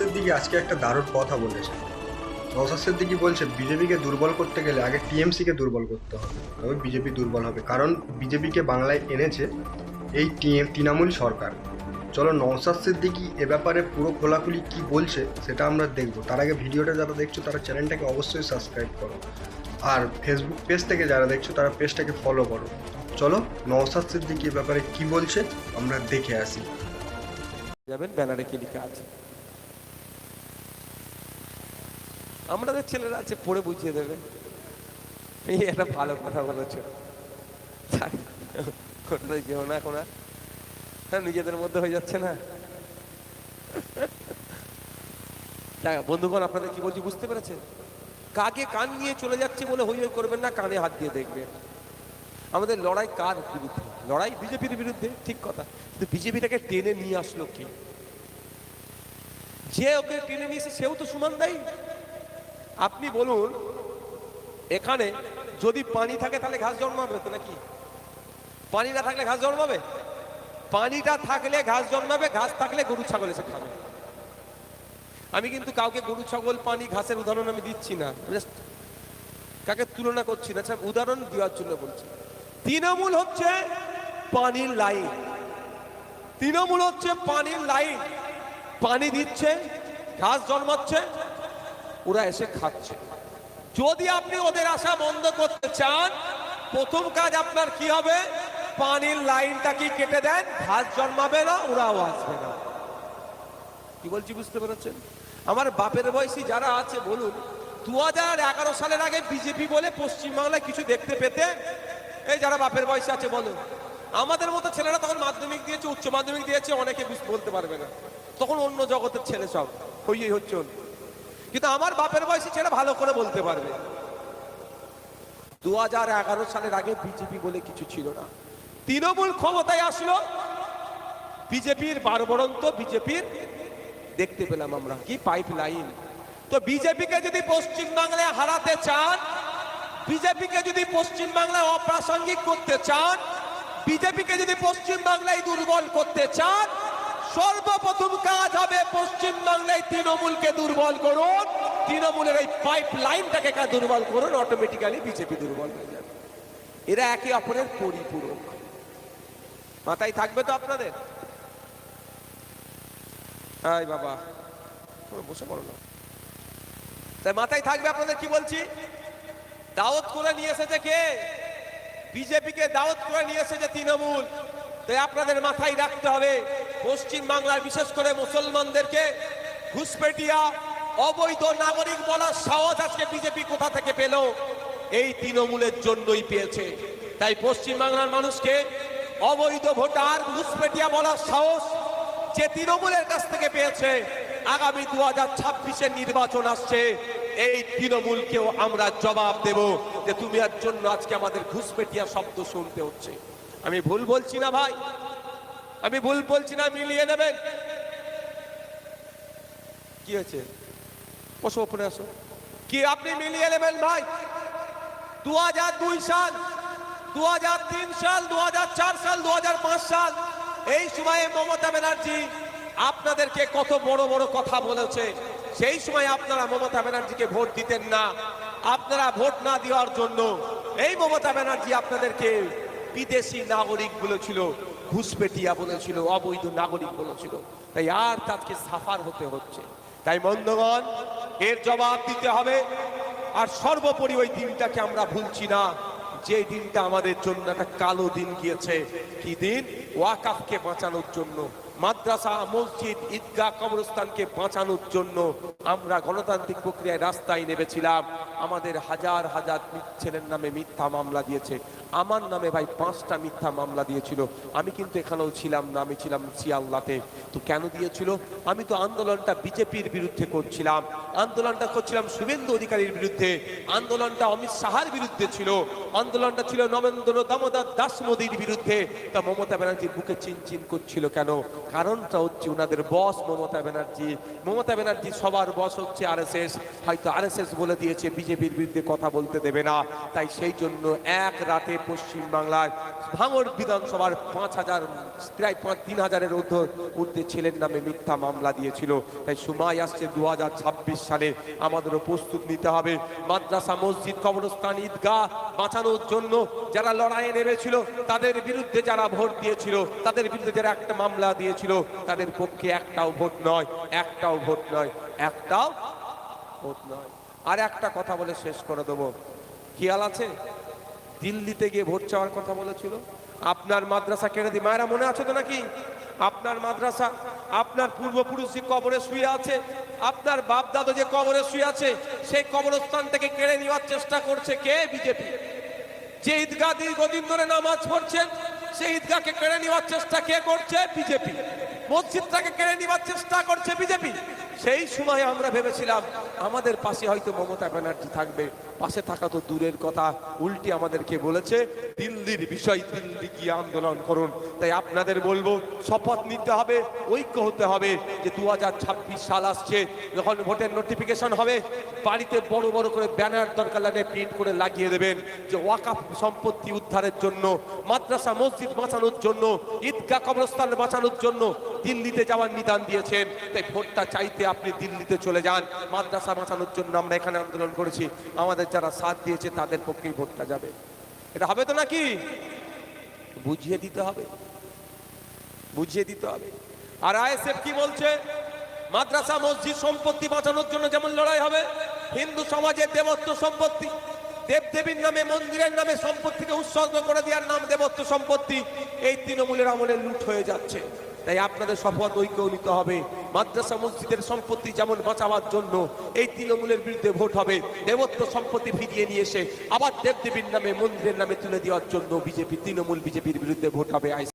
সিদ্দিকি আজকে একটা দারুণ কথা বলেছে। নওসাদ সিদ্দিকি বলছে, বিজেপিকে দুর্বল করতে গেলে আগে টিএমসিকে দুর্বল করতে হবে, তবে বিজেপি দুর্বল হবে। কারণ বিজেপিকে বাংলায় এনেছে এই টিএম, তৃণমূল সরকার। চলো নওসাদ সিদ্দিকি এ ব্যাপারে পুরো খোলাখুলি কি বলছে সেটা আমরা দেখব। তার আগে ভিডিওটা যারা দেখছ, তারা চ্যানেলটাকে অবশ্যই সাবস্ক্রাইব করো। আর ফেসবুক পেজ থেকে যারা দেখছ, তারা পেজটাকে ফলো করো। চলো নওসাদ সিদ্দিকি এ ব্যাপারে কি বলছে, আমরা দেখে আসি। যাবেন, ব্যানারে কি লেখা আছে? আমাদের ছেলেরা আছে, পড়ে বুঝিয়ে দেবে। এই একটা ভালো কথা বলেছ। না এখন। হ্যাঁ নিজেদের মধ্যে হয়ে যাচ্ছে না? বন্ধুগণ, আপনাদের কি বলছি, বুঝতে পেরেছেন? কাকে কান নিয়ে চলে যাচ্ছে বলে হই করবেন না, কানে হাত দিয়ে দেখবেন। আমাদের লড়াই কার বিরুদ্ধে? লড়াই বিজেপির বিরুদ্ধে, ঠিক কথা। কিন্তু বিজেপিটাকে টেনে নিয়ে আসলো কে? যে ওকে টেনে নিয়েছে সেও তো সমান দায়ী আপনি বলুন, এখানে যদি পানি থাকে তাহলে ঘাস জন্মাবে তো নাকি? পানি না থাকলে ঘাস জন্মাবে? পানিটা থাকলে ঘাস জন্মাবে, ঘাস থাকলে গরু, ছাগল এসে খাবে। আমি কিন্তু কাউকে গরু, ছাগল, পানি, ঘাসের উদাহরণ আমি দিচ্ছি না। কাকে তুলনা করছি না স্যার উদাহরণ দেওয়ার জন্য বলছি। তৃণমূল হচ্ছে পানির লাইন। তৃণমূল হচ্ছে পানির লাইন। পানি দিচ্ছে, ঘাস জন্মাচ্ছে ওরা এসে খাচ্ছে। যদি আপনি ওদের আশা বন্ধ করতে চান, প্রথম কাজ আপনার কি হবে? পানির লাইনটা কি কেটে দেন, ঘাস জন্মাবে না, ওরাও আসবে না। কি বলছি বুঝতে পেরেছেন? আমার বাপের বয়সী যারা আছে, বলুন দু সালের আগে বিজেপি বলে পশ্চিমবাংলায় কিছু দেখতে পেতে, এই যারা বাপের বয়সে আছে, বলুন। আমাদের মতো ছেলেরা তখন মাধ্যমিক দিয়েছে, উচ্চ মাধ্যমিক দিয়েছে, অনেকে বলতে পারবে না। তখন অন্য জগতের ছেলে সব হইই হচ্ছে। কিন্তু আমার বাপের বয়সী ছেলে ভালো করে বলতে পারবে। দু সালের আগে বিজেপি বলে কিছু ছিল না। তৃণমূল ক্ষমতায় আসলো। বিজেপির বারবরন্ত বিজেপির দেখতে পেলাম আমরা কি পাইপ লাইন তো বিজেপিকে যদি পশ্চিম বাংলায় হারাতে চান, বিজেপিকে যদি পশ্চিম বাংলায় অপ্রাসঙ্গিক করতে চান, বিজেপিকে যদি পশ্চিম বাংলায় দুর্বল করতে চান সর্বপ্রথম কাজ হবে পশ্চিম বাংলায় তৃণমূলকে দুর্বল করুন। তৃণমূলের এই পাইপ লাইনটাকে দুর্বল করুন অটোমেটিক্যালি বিজেপি দুর্বল হয়ে যাবে। এরা একে অপরের পরিপূরক। মাথায় থাকবে তো আপনাদের? আয় বাবা বসে পড়ো না। তাই মাথায় থাকবে আপনাদের কি বলছি? দাওয়াত করে নিয়ে এসেছে কে? বিজেপিকে দাওয়াত করে নিয়ে এসেছে তৃণমূল। তাই আপনাদের মাথায় রাখতে হবে। পশ্চিম বাংলার বিশেষ করে মুসলমানদেরকে ঘুষপেটিয়া, অবৈধ নাগরিক বলার সাহস আজকে বিজেপি কোথা থেকে পেল? এই তৃণমূলের জন্যই পেয়েছে। তাই পশ্চিম বাংলার মানুষকে অবৈধ ভোটার, ঘুষপেটিয়া বলার সাহস যে তৃণমূলের কাছ থেকে পেয়েছে, আগামী দু হাজার ছাব্বিশের নির্বাচন আসছে। এই তৃণমূলকেও আমরা জবাব দেব যে তুমি এর জন্য আজকে আমাদের ঘুষপেটিয়া শব্দ শুনতে হচ্ছে। আমি ভুল বলছি না ভাই। আমি ভুল বলছি না, মিলিয়ে নেবেন। কি হয়েছে? বসো ওপরে আসো। কি আপনি মিলিয়ে নেবেন ভাই? দু হাজার দুই সাল দু হাজার তিন সাল দু হাজার চার সাল দু হাজার পাঁচ সাল, এই সময়ে মমতা ব্যানার্জি আপনাদেরকে কত বড় বড় কথা বলেছে। সেই সময় আপনারা মমতা ব্যানার্জিকে ভোট দিতেন না। আপনারা ভোট না দেওয়ার জন্য এই মমতা ব্যানার্জি আপনাদেরকে বিদেশি নাগরিক বলেছিল ঘুষপেটিয়া বলেছিল, অবৈধ নাগরিক বলেছিল। তাই আর তাকে সাফার হতে হচ্ছে। তাই বন্ধুগণ, এর জবাব দিতে হবে, আর সর্বোপরি ওই দিনটাকে আমরা ভুলছি না। যে দিনটা আমাদের জন্য একটা কালো দিন গিয়েছে, কি দিন? ওয়াকাফকে বাঁচানোর জন্য। মাদ্রাসা, মসজিদ, ঈদগাহ, কবরস্থানকে বাঁচানোর জন্য আমরা গণতান্ত্রিক প্রক্রিয়ায় রাস্তায় নেমেছিলাম। আমাদের হাজার হাজার ছেলের নামে মিথ্যা মামলা দিয়েছে। আমার নামে ভাই পাঁচটা মিথ্যা মামলা দিয়েছিল। আমি কিন্তু এখানেও ছিলাম না, আমি ছিলাম শিয়াল্লাতে তো কেন দিয়েছিল? আমি তো আন্দোলনটা বিজেপির বিরুদ্ধে করছিলাম। আন্দোলনটা করছিলাম শুভেন্দু অধিকারীর বিরুদ্ধে। আন্দোলনটা অমিত শাহার বিরুদ্ধে ছিল। আন্দোলনটা ছিল নবেন্দ্র দামোদর দাস মোদীর বিরুদ্ধে। তা মমতা ব্যানার্জির বুকে চিনচিন করছিল কেন? কারণটা হচ্ছে ওনাদের বস মমতা ব্যানার্জি। মমতা ব্যানার্জি সবার বস হচ্ছে আরএসএস হয়তো আরএসএস বলে দিয়েছে, বিজেপির বিরুদ্ধে কথা বলতে দেবে না। তাই সেই জন্য এক রাতে পশ্চিম বাংলায় ভাঙড় বিধানসভার পাঁচ হাজার, প্রায় পাঁচ, তিন হাজারের ঊর্ধ্বে ছেলের নামে মিথ্যা মামলা দিয়েছিল। তাই সময় আসছে দু হাজার ছাব্বিশ সালে। আমাদেরও প্রস্তুত নিতে হবে। মাদ্রাসা, মসজিদ, কবরস্থান, ঈদগাহ বাঁচানোর জন্য যারা লড়াইয়ে নেমেছিল, তাদের বিরুদ্ধে যারা ভোট দিয়েছিল, তাদের বিরুদ্ধে যারা একটা মামলা দিয়েছিল তাদের পক্ষে একটাও ভোট নয়, একটাও ভোট নয়, একটাও ভোট নয়। আর একটা কথা বলে শেষ করে দেবো। খেয়াল আছে? দিল্লিতে গিয়ে ভোট চাওয়ার কথা বলেছিল। আপনার মাদ্রাসা কেড়ে দি মায়েরা মনে আছে তো নাকি? আপনার মাদ্রাসা, আপনার পূর্বপুরুষ যে কবরে শুয়ে আছে, আপনার বাপ দাদু যে কবরে শুয়ে আছে, সেই কবরস্থান থেকে কেড়ে নেওয়ার চেষ্টা করছে কে? বিজেপি। যে ঈদগাহ দীর্ঘদিন ধরে নামাজ পড়ছেন সেই ঈদগাহকে কেড়ে নেওয়ার চেষ্টা কে করছে? বিজেপি। মসজিদটাকে কেড়ে নেওয়ার চেষ্টা করছে বিজেপি। সেই সময় আমরা ভেবেছিলাম, আমাদের পাশে হয়তো মমতা ব্যানার্জি থাকবে। পাশে থাকা তো দূরের কথা, উল্টি আমাদেরকে বলেছে, দিল্লির বিষয় দিল্লি গিয়ে আন্দোলন করুন। তাই আপনাদের বলব, শপথ নিতে হবে, ঐক্য হতে হবে যে দু হাজার ছাব্বিশ সাল আসছে, যখন ভোটের নোটিফিকেশন হবে, বাড়িতে বড় বড় করে ব্যানার দরকার লাগে প্রিন্ট করে লাগিয়ে দেবেন যে ওয়াকাফ সম্পত্তি উদ্ধারের জন্য, মাদ্রাসা, মসজিদ বাঁচানোর জন্য, ঈদগাহ কবরস্থান বাঁচানোর জন্য দিল্লিতে যাওয়ার নিদান দিয়েছেন। তাই ভোটটা চাইতে আপনি দিল্লিতে চলে যান। মাদ্রাসা বাঁচানোর জন্য আমরা এখানে আন্দোলন করেছি। আমাদের যারা সাথ দিয়েছে তাদের পক্ষেই ভোটটা যাবে। এটা হবে তো নাকি? বুঝিয়ে দিতে হবে। বুঝিয়ে দিতে হবে। আর আইএসএফ কি বলছে? মাদ্রাসা, মসজিদ সম্পত্তি বাঁচানোর জন্য যেমন লড়াই হবে, হিন্দু সমাজের দেবত্ব সম্পত্তি, দেবদেবীর নামে, মন্দিরের নামে সম্পত্তিকে উৎসর্গ করে দেওয়ার নাম দেবত্ব সম্পত্তি, এই তৃণমূলের আমলে লুট হয়ে যাচ্ছে। তাই আপনাদের শপথ ঐক্য নিতে হবে। মাদ্রাসা মসজিদের সম্পত্তি যেমন বাঁচাবার জন্য এই তৃণমূলের বিরুদ্ধে ভোট হবে, দেবত্ব সম্পত্তি ফিরিয়ে নিয়ে এসে আবার দেবদেবীর নামে, মন্দিরের নামে তুলে দেওয়ার জন্য বিজেপি, তৃণমূল বিজেপির বিরুদ্ধে ভোট হবে